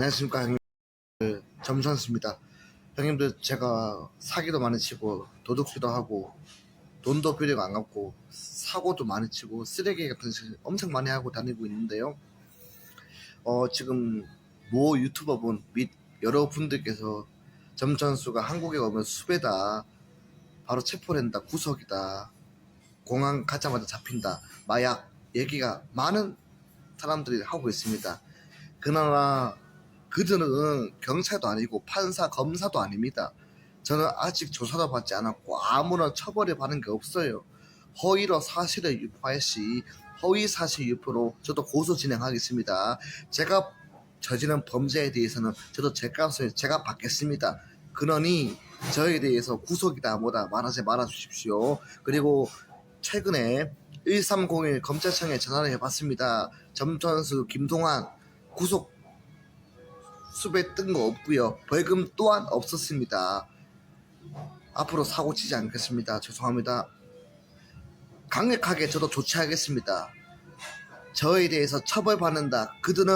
안녕하십니까 형님들 점선수입니다. 형님들 제가 사기도 많이 치고 도둑질도 하고 돈도 비리가 안 갚고 사고도 많이 치고 쓰레기 같은 짓 엄청 많이 하고 다니고 있는데요. 어 지금 모 유튜버분 및 여러분들께서 점선수가 한국에 오면 수배다 바로 체포된다 구속이다 공항 가자마자 잡힌다 마약 얘기가 많은 사람들이 하고 있습니다. 그러나 그들은 경찰도 아니고 판사, 검사도 아닙니다. 저는 아직 조사도 받지 않았고 아무런 처벌을 받은 게 없어요. 허위로 사실을 유포할 시 허위 사실 유포로 저도 고소 진행하겠습니다. 제가 저지른 범죄에 대해서는 저도 제 값을 제가 받겠습니다. 그러니 저에 대해서 구속이다 뭐다 말하지 말아 주십시오. 그리고 최근에 1301 검찰청에 전화를 해봤습니다. 점전수 김동환 구속 수배 뜬 거 없고요. 벌금 또한 없었습니다. 앞으로 사고 치지 않겠습니다. 죄송합니다. 강력하게 저도 조치하겠습니다. 저에 대해서 처벌받는다. 그들은